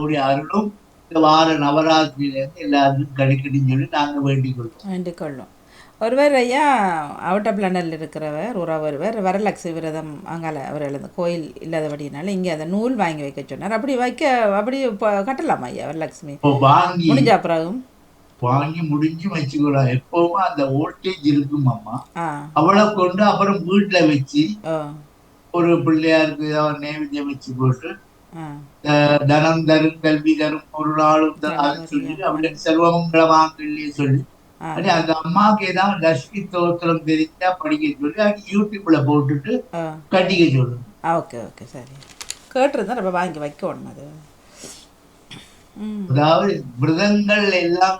அருளும் இந்த வார நவராத்திரியிலேருந்து எல்லாருக்கும் கிடைக்கணும்னு சொல்லி நாங்கள் வேண்டிக் கொள்வோம் வேண்டிக் கொள்ளும் ஒருவர் ஐயா அவுட் ஆஃப் லண்டனில் இருக்கிறவர் ஒருவர் வரலட்சுமி விரதம் அங்கால அவர் எழுந்த கோயில் இல்லாதபடினால இங்கே அந்த நூல் வாங்கி வைக்க சொன்னார். அப்படி வைக்க அப்படி கட்டலாமா ஐயா வரலட்சுமி? முடிஞ்சா பிறகும்? வாங்கி முடிஞ்சு வச்சுக்கலாம் எப்பவுமே அந்த வோல்டேஜ் இருக்கும் அம்மா. அவளை கொண்டு அப்புறம் வீட்டுல வச்சு ஒரு பிள்ளையாருக்கு நைவேத்தியம் வச்சு போட்டு தனம் தரும் கல்வி தரும் ஒரு நாளும் தரும் சொல்லி அவளுடைய செல்வமங்கள வாங்கலையே சொல்லி. அந்த அம்மாவுக்கு ஏதாவது லட்சுமி தோத்திரம் தெரிஞ்சா படிக்க சொல்லி அது யூடியூப்ல போட்டுட்டு கட்டிக்க சொல்லணும். ஆ ஓகே ஓகே சரி. கேட்டிருந்தா நம்ம வாங்கி வைக்கணும் அது. அதாவது விரதங்கள் எல்லாம்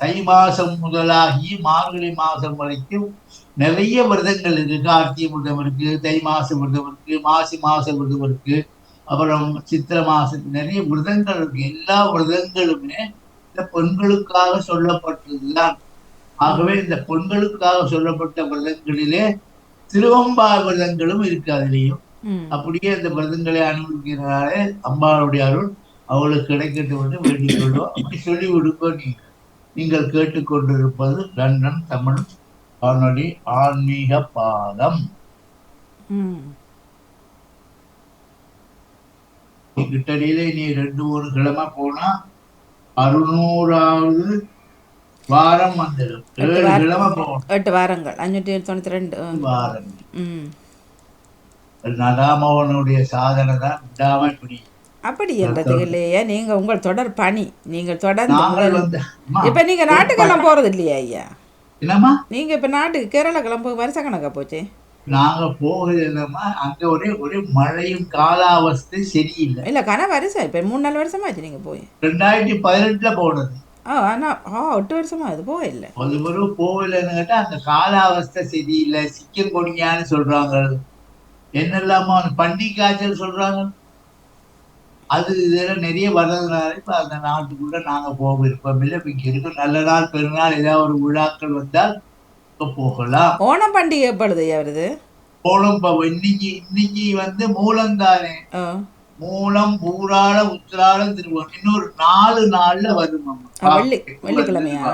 தை மாசம் முதலாகி மார்கழி மாசம் வரைக்கும் நிறைய விரதங்கள் இருக்கு. கார்த்திகை விரதம் இருக்கு தை மாச விரதம் இருக்கு மாசி மாச விரதம் இருக்கு. அப்புறம் சித்திரை மாசம் நிறைய விரதங்கள் இருக்கு. எல்லா விரதங்களுமே இந்த பெண்களுக்காக சொல்லப்பட்டதுதான் ஆகவே இந்த பெண்களுக்காக சொல்லப்பட்ட விரதங்களிலே திருவம்பா விரதங்களும் இருக்கு அதுலேயும். அப்படியே அந்த விரதங்களை அனுபவிக்கிறனாலே அம்பாளுடைய அருள். அவளுக்கு கிடைக்கட்டும் என்று வேண்டிக் கொள்வோம் அப்படி சொல்லி விடுங்க நீங்க நீங்கள் கேட்டுக்கொண்டிருப்பது லண்டன் தமிழ் வானொலி ஆன்மீக பாதம் ம் கிட்டடியில நீ ரெண்டு மூணு கிழமை போனா அறுநூறாவது வாரம் வந்துடும் ஏழு கிழமை போகணும். எட்டு வாரங்கள். அஞ்சூற்றி தொண்ணூற்றி ரெண்டு. ம். நடாமவனுடைய சாதனை தான். விடாம இப்படி அப்படி என்றது இல்லையா நீங்கள் உங்கள் தொடர் பணி. நீங்கள் தொடர்ந்து இப்போ நீங்கள் நாட்டுக்கெல்லாம் போகிறது இல்லையா ஐயா. என்னம்மா? நீங்கள் இப்போ நாட்டுக்கு கேரளா கிளம்ப வருஷ கணக்கா போச்சு? நாங்க போகுது என்னம்மா? அங்க ஒரே ஒரே மழையும் காலாவஸ்தை சரியில்லை. இல்லை கன வருஷம். இப்போ மூணு நாலு வருஷமாச்சு நீங்கள் போய். ரெண்டாயிரத்தி பதினெட்டுல போனது. ஆ ஆனால் ஆ எட்டு வருஷமா அது போகல. ஒரு முறை போகலன்னு கேட்டா அந்த காலாவஸ்தை சரியில்லை சிக்கன் கொடியான்னு சொல்றாங்க என்னெல்லாமோ பன்றி காய்ச்சல் சொல்றாங்க. அது இதெல்லாம் நிறைய வர்றதுனால இப்ப அந்த நாட்டுக்குள்ள நாங்க போக விருப்பம் இல்லை. இப்ப இங்க இருக்கும் நல்ல நாள் பெருநாள் ஏதாவது ஒரு விழாக்கள் வந்தால் போகலாம். ஓணம் பண்டிகை எப்பொழுது வருது இப்ப இன்னைக்கு இன்னைக்கு வந்து மூலம் தானே மூலம் பூராட உத்திராடம் திருவோணம் இன்னொரு நாலு நாள்ல வரும் வெள்ளிக்கிழமையா?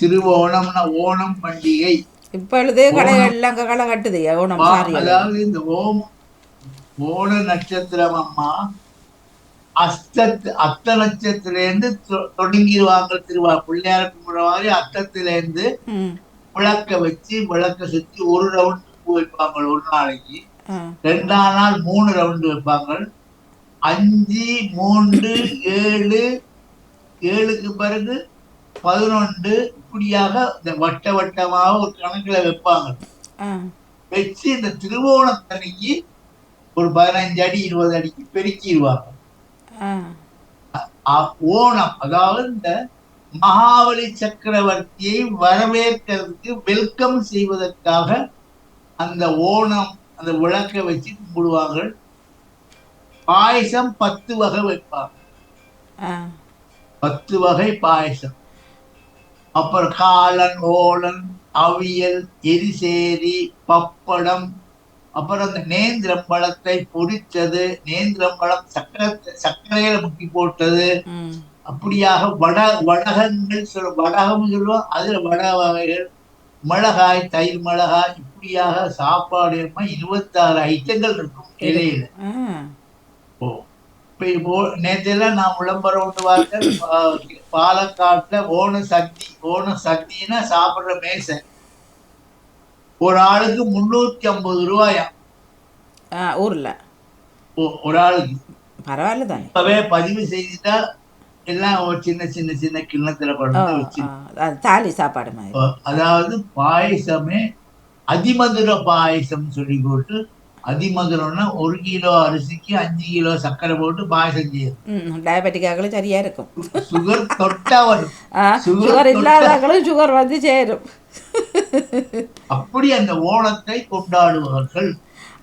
திருவோணம்னா ஓணம் பண்டிகை. இப்பொழுது கடைகள்லாம் களை கட்டுது ஓணம் அதாவது இந்த ஓம் ஓண நட்சத்திரம் அம்மா அஸ்தத்து அத்த நட்சத்திரேருந்து தொ- தொடங்கிடுவாங்க திருவா பிள்ளையார கும்பிடுற மாதிரி அத்தத்திலேருந்து விளக்க வச்சு விளக்க சுத்தி ஒரு ரவுண்ட் பூ வைப்பாங்க ஒரு நாளைக்கு. ரெண்டாம் நாள் மூணு ரவுண்டு வைப்பாங்க. அஞ்சு மூன்று ஏழு ஏழுக்கு பிறகு பதினொன்று இப்படியாக இந்த வட்ட வட்டமாக ஒரு கணக்குல வைப்பாங்க. வச்சு இந்த திருவோணத்தன்னைக்கு ஒரு பதினஞ்சு அடி இருபது அடிக்கு பெருக்கிடுவாங்க. ஓணம் அதாவது இந்த மகாபலி சக்கரவர்த்தியை வரவேற்கிறதுக்கு வெல்கம் செய்வதற்காக அந்த ஓணம் அந்த விளக்கை வச்சு கும்பிடுவாங்க பாயசம் பத்து வகை வைப்பாங்க. பத்து வகை பாயசம். அப்புறம் காளான் ஓலன் அவியல் எரிசேரி பப்படம் அப்புறம் அந்த நேந்திரம்பழத்தை பொரிச்சது நேந்திரம்பழம் சக்கரை சர்க்கரையில முக்கி போட்டது. அப்படியாக வட வடகங்கள் சொல்ல வடகம் சொல்லுவோம் அதுல வட வகைகள் மிளகாய் தயிர் மிளகாய் இப்படியாக சாப்பாடு இருபத்தாறு ஐட்டங்கள் இருக்கும் இலையில. ஓ இப்ப நேற்றெல்லாம் நான் விளம்பரம் ஒன்று பார்த்தேன் பாலக்காட்டுல ஓண சக்தி ஓண சக்தின்னா சாப்பிடுற மேசை. ஒரு ஆளுக்கு முன்னூத்தி ஐம்பது ரூபாயா? ஊரில். ஒரு ஆளுக்கு? பரவாயில்ல தானே. இப்பவே பதிவு செய்துட்டா எல்லாம் ஒரு சின்ன சின்ன சின்ன கிண்ணத்துல கொண்டு வச்சு தாலி சாப்பாடு மாதிரி. அதாவது பாயசமே அதிமதுர பாயசம் சொல்லி போட்டு அதிமதுரம்னா ஒரு கிலோ அரிசிக்கு அஞ்சு கிலோ சர்க்கரை போட்டு பாயசம் செய்யும் டயபெட்டிக்காக்களும் சரியாக இருக்கும் சுகர் தொட்டா வரும் சுகர் இல்லாதவங்களும் சுகர் வந்து சேரும் அப்படி அந்த ஓணத்தை கொண்டாடுவார்கள்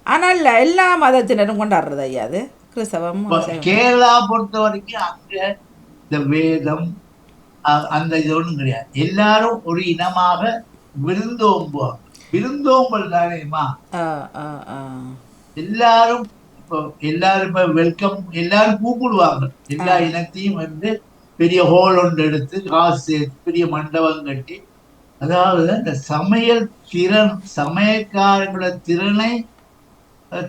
ஆனால் எல்லா மதத்தினரும் கொண்டாடுறது ஐயா அது கிறிஸ்தவம். கேரளா பொறுத்த வரைக்கும் அங்க இந்த வேதம் அந்த இது ஒண்ணும் கிடையாது எல்லாரும் ஒரு இனமாக விருந்தோம்புவாங்க விருந்தோம்பல் தானேமா ஆ ஆ ஆ. எல்லாரும் எல்லாரும் இப்ப வெல்கம் எல்லாரும் கூப்பிடுவாங்க. எல்லா இனத்தையும் வந்து பெரிய ஹோல் ஒன்று எடுத்து காசு பெரிய மண்டபம் கட்டி அதாவது அந்த சமையல் திறன் சமயக்காரர்களோட திறனை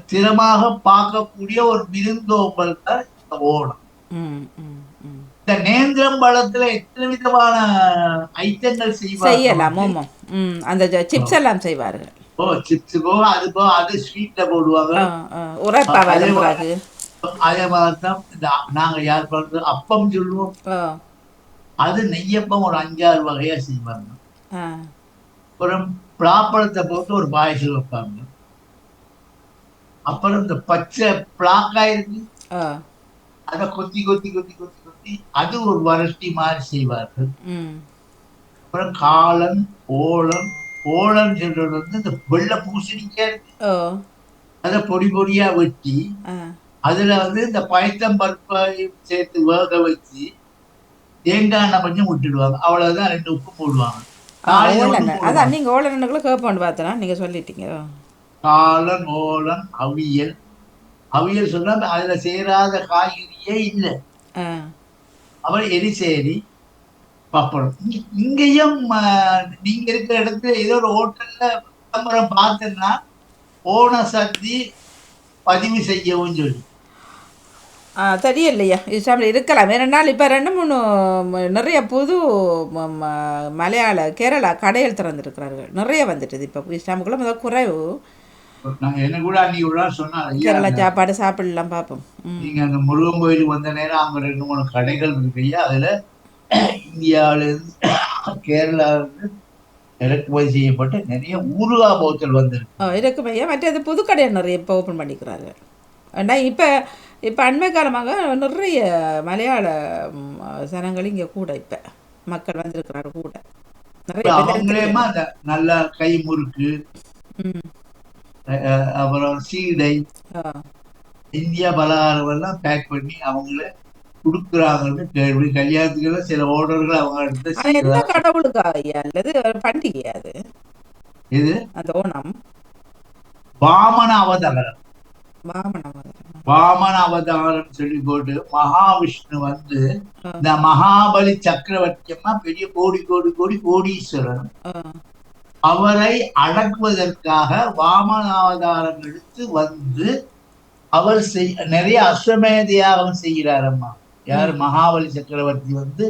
திறமாக பார்க்கக்கூடிய ஒரு விருந்தோம்பல் தான் இந்த ஓணம். இந்த நேந்திரம் பழத்துல எத்தனை விதமான ஐட்டங்கள் செய்வாங்க செய்யலாம் அந்த சிப்ஸ் எல்லாம் செய்வார்கள். ஓ சிப்ஸ் போக அது போக அது ஸ்வீட்ல போடுவாங்க உரைப்பா அதே மாதிரி தான் இந்த நாங்க யார் பண்றது அப்பம் சொல்லுவோம். அது நெய்யப்பம் ஒரு அஞ்சாறு வகையா செய்வாங்க. அப்புறம் பிளாப்பழத்தை போட்டு ஒரு பாயசம் வைப்பாங்க. அப்புறம் இந்த பச்சை பிளாக்கா இருக்கு. அதை கொத்தி கொத்தி கொத்தி கொத்தி அது ஒரு வரட்டி மாதிரி செய்வார்கள். அப்புறம் காளான் ஓளம் ஓளம் சொல்றது வந்து இந்த வெள்ளை பூசணிக்காய் இருக்கு அதை பொடி பொடியா வெட்டி அதுல வந்து இந்த பயத்தம் பருப்பையும் சேர்த்து வேக வச்சு தேங்காய் கொஞ்சம் விட்டுடுவாங்க. அவ்வளவுதான் ரெண்டு உப்பு போடுவாங்க. அதான் நீங்கள் ஓலனுக்குள்ள கேட்போன்னு பார்த்தனா நீங்கள் சொல்லிட்டீங்க. ஓ. காளான் ஓலன் அவியல். அவியல் சொன்னா அதுல சேராத காய்கறியே இல்லை. அவர் எரிசேரி பப்படம். இங்கேயும் நீங்க இருக்கிற இடத்துல ஏதோ ஒரு ஹோட்டல்ல விளம்பரம் பார்த்தேன்னா ஓண சக்தி பதிவு செய்யவும் சொல்லி. ஆ தெரியலையா. இஸ்லாமில் இருக்கலாம். வேறு நாள் இப்போ ரெண்டு மூணு நிறைய புது ம- ம- மலையாள கேரளா கடைகள் திறந்துருக்கிறார்கள். நிறைய வந்துட்டுது இப்போ. இஸ்லாமுக்குள்ள முதல் குறைவு நாங்க என்ன கூட அன்னைக்கு ஒரு நாள் சொன்னாங்க ஐயா, கேரளா சாப்பாடு சாப்பிடலாம் பார்ப்போம் ம். நீங்க அந்த முருகன் கோயிலுக்கு வந்த நேரம் அங்க ரெண்டு மூணு கடைகள் இருக்கு அதுல இந்தியாவில இருந்து கேரளாவில இருந்து இறக்குமதி செய்யப்பட்ட நிறைய ஊறுகா போத்தல் வந்திருக்கு. ஐயா மற்றது புது கடையை நிறைய இப்போ ஓப்பன் பண்ணிக்கிறார்கள் ஏன்னா இப்போ இப்போ அண்மை காலமாக நிறைய மலையாள ஜனங்கள் இங்கே கூட இப்போ மக்கள் வந்திருக்கிறாரு கூட. நிறைய நல்ல கை முறுக்கு அப்புறம் சீடை இந்தியா பலகாரம் எல்லாம் பேக் பண்ணி அவங்கள கொடுக்குறாங்கன்னு கேள்வி. கல்யாணத்துக்கெல்லாம் சில ஆர்டர்கள் அவங்க எடுத்து அல்லது பண்டிகை அது. இது அந்த ஓணம். வாமன அவதாரம். வாமன அவதாரம். சொல்லி போட்டு மகாவிஷ்ணு வந்து. இந்த மகாபலி சக்கரவர்த்தியம்மா பெரிய கோடி கோடி கோடி கோடீஸ்வரன். அவரை அடக்குவதற்காக வாமன அவதாரம் எடுத்து வந்து அவர் செய் நிறைய அஸ்வமேதியாகம் செய்கிறார் அம்மா யார் மகாபலி சக்கரவர்த்தி வந்து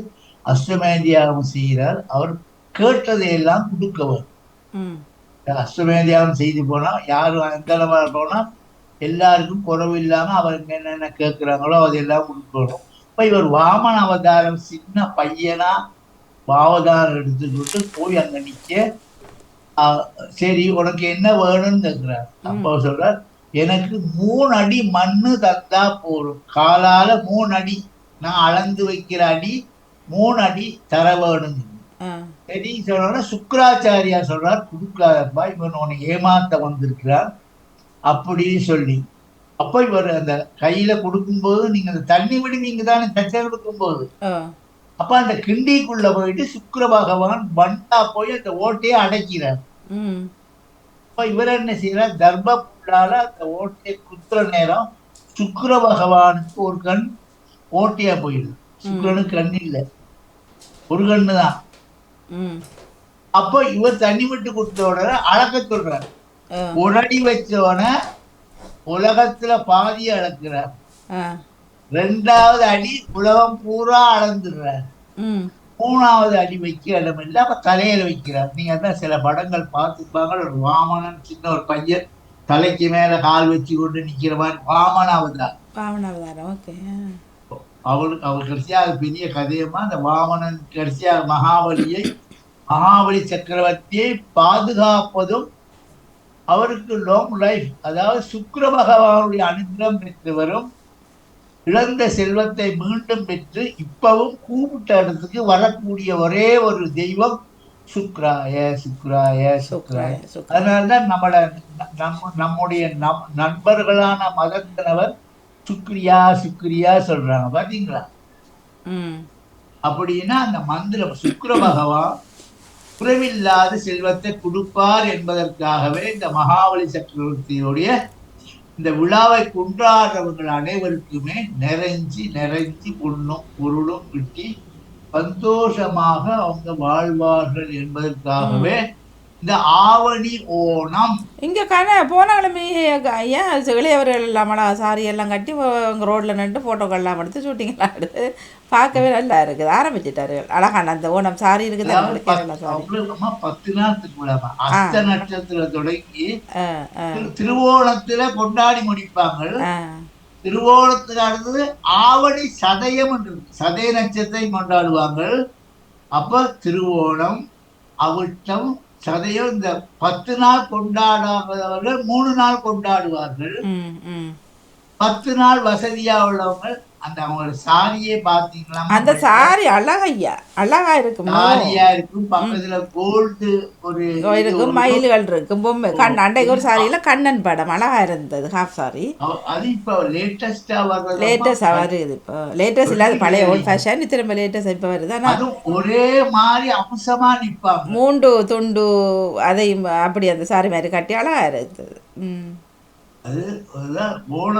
அஸ்வமேதியாகம் செய்கிறார். அவர் கேட்டதையெல்லாம் கொடுக்கவர். ம். அஸ்வமேதியாகம் செய்து போனா யாரும் எந்த போனா எல்லாருக்கும் குறவு இல்லாம அவருக்கு என்னென்ன கேட்கிறாங்களோ அதெல்லாம் கொடுக்கணும். இப்ப இவர் வாமன அவதாரம் சின்ன பையனா அவதாரம் எடுத்துக்கிட்டு போய் அங்க நிக்க ஆஹ், சரி உனக்கு என்ன வேணும்னு கேட்கிறார் அப்போ சொல்றார் எனக்கு மூணு அடி மண்ணு தந்தா போதும். காலால மூணு அடி நான் அளந்து வைக்கிற அடி மூணு அடி தர வேணும். சரி சொன்னா சுக்கராச்சாரியா சொல்றார் கொடுக்காதப்பா இவன் உன்னை ஏமாத்த வந்திருக்கிறார் அப்படின்னு சொல்லி. அப்ப இவர் அந்த கையில கொடுக்கும்போது நீங்க அந்த தண்ணி விடி நீங்க தானே தச்சல் கொடுக்கும்போது அப்ப அந்த கிண்டிக்குள்ள போயிட்டு சுக்கிர பகவான் பண்டா போய் அந்த ஓட்டையை அடைக்கிறார். ம். அப்ப இவர் என்ன செய்யறார் புல்லால அந்த ஓட்டையை குத்துற நேரம் சுக்கிர பகவானுக்கு ஒரு கண் ஓட்டையா போயிடுது சுக்கிரனுக்கு கண் இல்லை. ஒரு கண்ணு தான். ம். அப்போ இவர் தண்ணி விட்டு கொடுத்த உடனே அளக்க சொல்றார். அடி வச்சவன உலகத்துல பாதி அளக்கிறார். ரெண்டாவது அடி உலகம் பூரா அளந்துடுறார் மூணாவது அடி வைக்க இடம் இல்லை. அப்ப தலையில வைக்கிறார். நீங்க தான் சில படங்கள் பார்த்துப்பாங்க ஒரு வாமனன் சின்ன ஒரு பையன் தலைக்கு மேல கால் வச்சு கொண்டு நிக்கிற மாதிரி பாவன அவதாரம் அவளுக்கு அவர் கடைசியா பெரிய கதையமா அந்த வாமனன் கடைசியா மகாபலியை மகாபலி சக்கரவர்த்தியை பாதுகாப்பதும் அவருக்கு லாங் லைஃப் அதாவது சுக்கிர பகவானுடைய அனுகிரகம் பெற்று வரும் இழந்த செல்வத்தை மீண்டும் பெற்று இப்பவும் கூப்பிட்ட இடத்துக்கு வரக்கூடிய ஒரே ஒரு தெய்வம் சுக்ராய சுக்ராய சுக்ராய அதனாலதான் நம்மள நம்ம நம்முடைய நம் நண்பர்களான மதத்தினவர் சுக்ரியா சுக்ரியா சொல்றாங்க பாத்தீங்களா? அப்படின்னா அந்த மந்திரம் சுக்கிர பகவான் குறைவில்லாத செல்வத்தை கொடுப்பார் என்பதற்காகவே இந்த மகாபலி சக்கரவர்த்தியுடைய இந்த விழாவை கொண்டாடுறவர்கள் அனைவருக்குமே நிறைஞ்சி நிறைஞ்சி பொண்ணும் பொருளும் கிட்டி சந்தோஷமாக அவங்க வாழ்வார்கள் என்பதற்காகவே இந்த ஆவணி ஓணம். இங்கே கன போன கிழமை ஐயா இளையவர்கள் அழகா சாரி எல்லாம் கட்டி அங்கே ரோட்டில் நின்று ஃபோட்டோக்கள்லாம் எடுத்து ஷூட்டிங்லாம் எடுத்து பார்க்கவே நல்லா இருக்குது. ஆரம்பிச்சிட்டார்கள். அழகான அந்த ஓணம் சாரி. இருக்குது பத்து- விழாமா அஸ்த நட்சத்திர தொடங்கி திருவோணத்துல கொண்டாடி முடிப்பாங்க திருவோணத்துக்கு அடுத்தது ஆவணி சதயம் என்று. சதய நட்சத்திரம் கொண்டாடுவாங்க அப்ப திருவோணம் அவிட்டம் சதையும் இந்த பத்து நாள் கொண்டாடாதவர்கள் மூணு நாள் கொண்டாடுவார்கள். பத்து நாள் வசதியா உள்ளவங்க அந்த அவங்களோட சாரியே பாத்தீங்களா? அந்த சாரி அழகா ஐயா அழகா இருக்கும். சாரியா இருக்கும். பக்கத்துல கோல்டு ஒரு இருக்கும் மயில்கள் இருக்கும். பொம்மை கண் அன்றைக்கு ஒரு சாரியில கண்ணன் படம். அழகா இருந்தது ஹாஃப் சாரி. அது இப்ப லேட்டஸ்டா வர்றது? லேட்டஸ்ட் வருது இப்போ. லேட்டஸ்ட் இல்லாத பழைய ஓல்ட் ஃபேஷன் திரும்ப லேட்டஸ்ட் இப்போ வருது. அதுவும் ஒரே மாதிரி அம்சமா நிப்பாங்க. மூண்டு துண்டு அதையும் அப்படி அந்த சாரி மாதிரி கட்டி அழகா இருக்குது ம். அது ஓண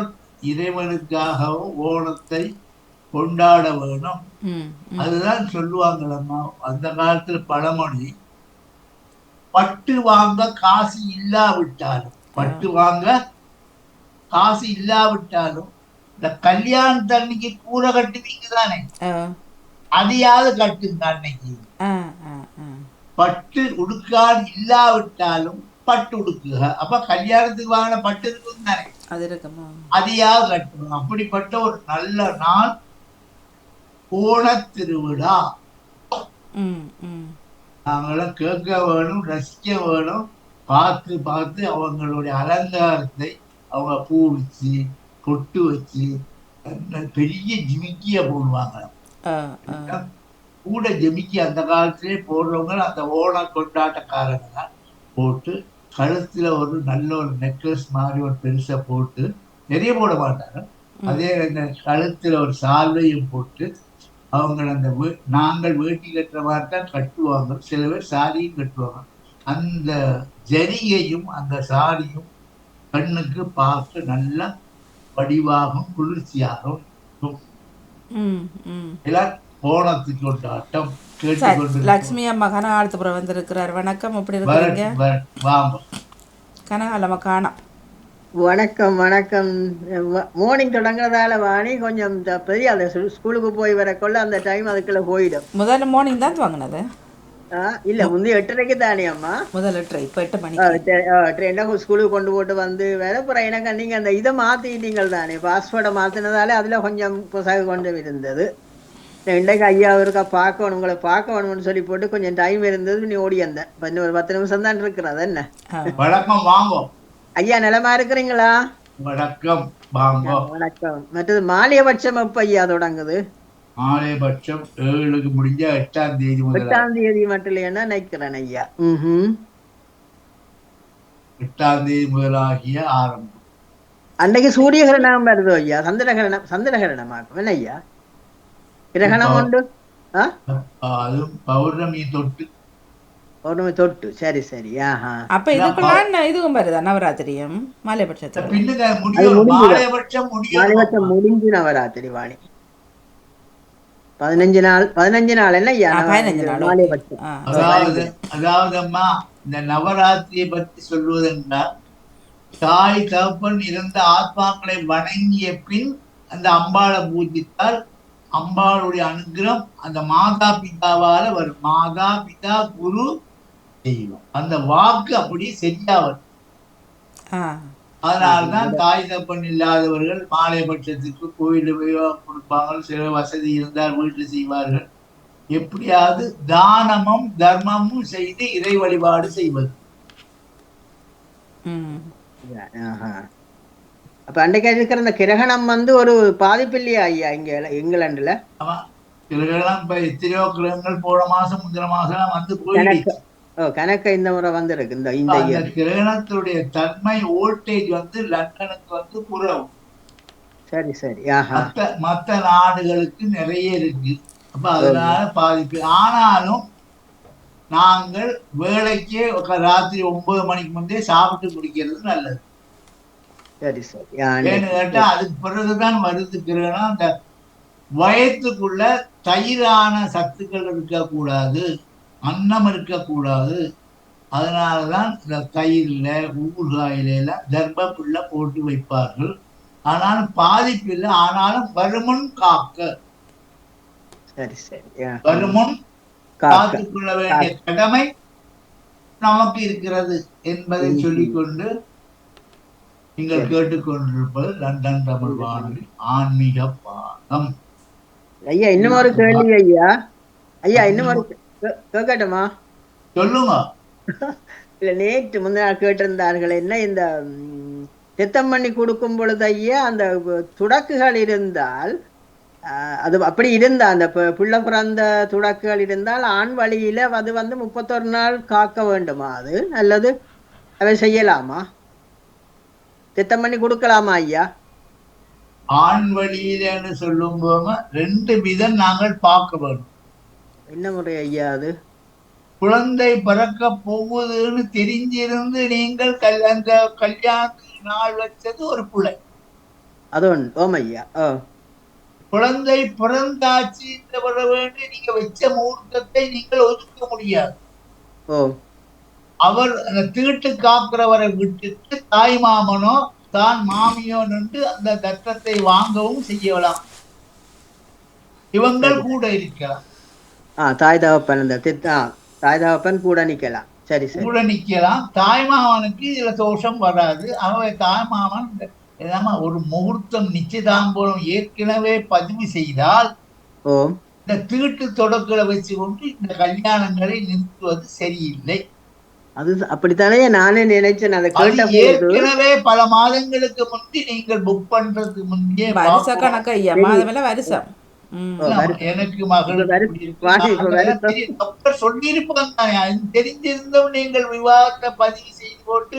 இறைவனுக்காகவும் ஓணத்தை கொண்டாட வேணும். அதுதான் சொல்லுவாங்களம்மா. அந்த காலத்துல பழமொழி பட்டு வாங்க காசு இல்லாவிட்டாலும் பட்டு வாங்க காசு இல்லாவிட்டாலும் இந்த கல்யாணத்தன்னைக்கு கூரை கட்டுவீங்க தானே அதையாவது கட்டுங்க அன்னைக்கு. பட்டு உடுக்கால் இல்லாவிட்டாலும் பட்டு உடுக்குக. அப்ப கல்யாணத்துக்கு வாங்கின பட்டு இருக்கும்? தானே அதையாவது கட்டணும். அப்படிப்பட்ட ஒரு நல்ல நாள் திருவிழா. நாங்களும் கேட்க வேணும் ரசிக்க வேணும். பார்த்து பார்த்து அவங்களுடைய அலங்காரத்தை அவங்க பூ வச்சு பொட்டு வச்சு பெரிய ஜிமிக்கிய போடுவாங்க. கூட ஜிமிக்கி அந்த காலத்திலே போடுறவங்க அந்த ஓண கொண்டாட்டக்காரங்க போட்டு கழுத்துல ஒரு நல்ல ஒரு நெக்லஸ் மாதிரி ஒரு பெருசா போட்டு நிறைய போட மாட்டாங்க. அதே அந்த கழுத்துல ஒரு சால்வையும் போட்டு அவங்க அந்த நாங்கள் வேட்டி கட்டுற மாதிரி தான் கட்டுவாங்க. சில பேர் சாரியும் கட்டுவாங்க. அந்த ஜரிகையும் அந்த சாரியும் கண்ணுக்கு பார்க்க நல்லா வடிவாகவும் குளிர்ச்சியாகவும் இருக்கும். எல்லாம் சரி கேட்டுக்கொண்டு லக்ஷ்மி அம்மா கனகாலத்துப்புறம் வந்திருக்கிறார் வணக்கம் எப்படி இருக்கிறீங்க? வாங்க. கனகாலம்மா காணோம். வணக்கம் வணக்கம். மார்னிங் தொடங்குறதால வாணி கொஞ்சம் பெரிய அந்த ஸ்கூ- ஸ்கூலுக்கு போய் வரக்குள்ள அந்த டைம் அதுக்குள்ள போயிடும். முதல்ல மார்னிங் தான் துவங்கினது ஆ, இல்ல முந்தைய எட்டரைக்கு தானே அம்மா? முதல் ட்ரை இப்போ எட்டு மணிக்கு. ட்ரெயினை ஸ்கூலுக்கு கொண்டு போட்டு வந்து வேற அப்புறம் எனக்கு நீங்க அந்த இதை மாத்திட்டீங்கள் தானே பாஸ்வேர்டை மாத்தினதால அதுல கொஞ்சம் புசகு கொஞ்சம் இருந்தது. இன்றைக்கு ஐயா இருக்கா பார்க்கணும் உங்களை பார்க்க வேணும்னு சொல்லி போட்டு கொஞ்சம் டைம் இருந்தது நீ ஓடி இப்ப இன்னும் ஒரு பத்து நிமிஷம் தான் இருக்கிறது என்ன? வணக்கம் வாங்க. ஐயா நிலமா இருக்கிறீங்களா? வணக்கம் வாங்க. வணக்கம். மற்றது மாலியபட்சம் எப்ப ஐயா தொடங்குது? மாலைபட்சம் ஏழுக்கு முடிஞ்ச எட்டாம் தேதி எட்டாம் தேதி மட்டும் இல்லைன்னா நினைக்கிறேன் ஐயா? ம்ஹும். எட்டாம் தேதி முதலாகிய ஆரம்பம். அன்னைக்கு சூரிய கிரகணம் வருதோ ஐயா? சந்திர கிரணம் சந்திர கிரணமாக்கும் என்ன ஐயா? கிரகணம் உண்டு பௌர்ணமி தொட்டு ஒரு தொட்டு சரி சரி ஆஹா அப்ப இதுக்குள்ளான் இதுவும் வருதா நவராத்திரியும் மாலைபட்சம் முடிஞ்சு நவராத்திரி வாணி பதினஞ்சு நாள் பதினஞ்சு நாள் என்ன ஐயா அதாவது அதாவது அம்மா இந்த நவராத்திரியை பற்றி சொல்வதென்றால் தாய் தகப்பன் இருந்த ஆத்மாக்களை வணங்கிய பின் அந்த அம்பாளை பூஜித்தால் அம்பாளுடைய அனுகிரகம் அந்த மாதா பிதாவால வரும். மாதா பிதா குரு தெய்வம். அந்த வாக்கு அப்படி சரியா வரும். ஆ. அதனால்தான் தாய் தப்பன் இல்லாதவர்கள் மாலை பட்சத்துக்கு கோயிலில் போய் கொடுப்பாங்க சில வசதி இருந்தால் வீட்டில் செய்வார்கள். எப்படியாவது தானமும் தர்மமும் செய்து இறை வழிபாடு செய்வது. அப்ப அன்றைக்கு இருக்கிற அந்த கிரகணம் வந்து ஒரு பாதிப்பு இல்லையா ஐயா இங்க ஆமா. சிலர்களெல்லாம் இப்ப எத்தனையோ கிரகங்கள் போன மாசம் முந்தின மாசம் வந்து போயிடுச்சு. ஓ கணக்கு இந்த முறை வந்திருக்கு இந்த இந்த கிரகணத்துடைய தன்மை வோல்டேஜ் வந்து லண்டனுக்கு வந்து குறைவு. சரி சரி. மத்த மத்த நாடுகளுக்கு நிறைய இருக்கு. அப்ப அதனால பாதிப்பு. ஆனாலும் நாங்கள் வேலைக்கே ராத்திரி ஒன்பது மணிக்கு முன்னே சாப்பிட்டு குடிக்கிறது நல்லது. சரி சரி கேட்டா அதுக்கு பிறகுதான் கிரகணம் அந்த வயத்துக்குள்ள தயிரான சத்துக்கள் இருக்கக்கூடாது அன்னம் இருக்கக்கூடாது. அதனாலதான் இந்த தயிர்ல ஊறுகாயில எல்லாம் போட்டு வைப்பார்கள். ஆனாலும் பாதிப்பில்லை ஆனாலும் வருமுன் காக்க. சரி சரி. வருமுன் காக்க. காத்துக் கொள்ள வேண்டிய கடமை நமக்கு இருக்கிறது என்பதை. சொல்லிக்கொண்டு நீங்கள். கேட்டுக்கொண்டிருப்பது லண்டன் தமிழ் வானொலி ஆன்மீக பாகம். ஐயா இன்னும் ஒரு கேள்வி ஐயா. ஐயா இன்னும் ஒரு கேட்கட்டுமா? சொல்லுங்க. இல்ல நேற்று முந்தின நாள் கேட்டிருந்தார்கள் என்ன இந்த சித்தம் பண்ணி கொடுக்கும் பொழுது ஐயா அந்த துடக்குகள் இருந்தால் அது அப்படி இருந்தா அந்த பிள்ளை பிறந்த துடக்குகள் இருந்தால் ஆண் வழியில அது வந்து முப்பத்தொரு நாள் காக்க வேண்டுமா அது? அல்லது அதை செய்யலாமா? சித்தம் பண்ணி கொடுக்கலாமா ஐயா? ஆண் வழியிலன்னு சொல்லும் போது ரெண்டு விதம் நாங்கள் பார்க்க வேண்டும். என்ன முறை ஐயா அது? குழந்தை பிறக்க போகுதுன்னு தெரிஞ்சிருந்து நீங்கள் கல் அந்த கல்யாணத்துக்கு நாள் வச்சது ஒரு பிள்ளை. அது ஒன்று ஓம் ஐயா. ஓ குழந்தை பிறந்தாச்சு வர வேண்டி நீங்க வச்ச முகூர்த்தத்தை நீங்கள் ஒதுக்க முடியாது. ஓ. அவர் அந்த தீட்டு காக்கிறவரை விட்டுட்டு தாய் மாமனோ தான் மாமியோ நின்று அந்த தத்தத்தை வாங்கவும் செய்யலாம். இவங்கள் கூட இருக்கலாம். ஆ தாய் தகப்பன் ஆ தாய் தகப்பன் கூட நிக்கலாம். சரி சரி. கூட நிக்கலாம். தாய் மாமனுக்கு இதுல தோஷம் வராது. அவன் தாய் மாமன் ஏதாம ஒரு முகூர்த்தம் நிச்சயதாம்பூலம் ஏற்கனவே பதிவு செய்தால் இந்த தீட்டு தொடக்களை வச்சு கொண்டு இந்த கல்யாணங்களை நிறுத்துவது சரியில்லை. அது அப்படித்தானே நானே நினைச்சேன். அதை கேட்ட போது ஏற்கனவே பல மாதங்களுக்கு முந்தி நீங்கள் புக் பண்றதுக்கு முந்தையே வருஷ. கணக்கு ஐயா மாதமெல்லாம் வருஷம் எனக்கு மகள் சொல்லியிருப்பாங்க தெரிஞ்சிருந்தும் நீங்கள் விவாதத்தை பதிவு செய்து போட்டு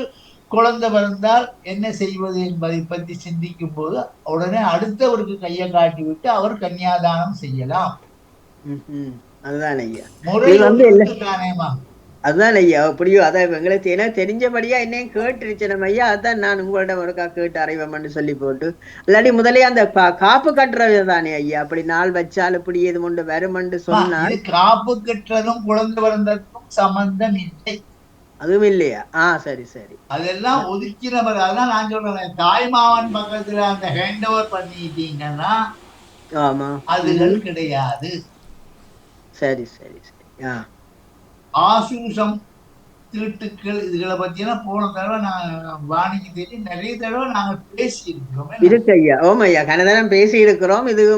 குழந்தை பிறந்தால் என்ன செய்வது என்பதை பற்றி சிந்திக்கும் போது உடனே அடுத்தவருக்கு கையை காட்டி விட்டு அவர் கன்னியாதானம் செய்யலாம். அதுதான் ஐயா. முறை இது வந்து இல்ல. தானேமா அதுதான் ஐயா எப்படியோ அதான் எங்களுக்கு எனக்கு தெரிஞ்சபடியா என்னையும் கேட்டுருச்சு நம்ம ஐயா அதான் நான் உங்கள்ட்ட ஒருக்கா கேட்டு அறைவம்னு சொல்லி போட்டு இல்லாட்டி முதலே அந்த காப்பு கட்டுறது தானே ஐயா அப்படி நாள் வச்சால் இப்படி எது கொண்டு வருமென்று சொன்னால் காப்பு கட்டுறதும் குழந்தை பிறந்ததுக்கும் சம்பந்தம் இல்லை. அதுவும் இல்லையா? ஆ சரி சரி. அதெல்லாம் ஒதுக்கினவர் அதான் நான் சொல்றேன் தாய் மாமன் பக்கத்துல அந்த ஹேண்ட் ஓவர் பண்ணிட்டீங்கன்னா ஆமா. அதுகள் கிடையாது. சரி சரி சரி. ஆ. ஆசூசம் திருட்டுக்கள் இதுகளை பத்தியெல்லாம் போன தடவை நான் வாணிக்கு தெரியும். நிறைய தடவை நாங்க பேசி இருக்கிறோம் இருக்கு ஐயா. ஓம் ஐயா. கனதனம் பேசி இருக்கிறோம் இது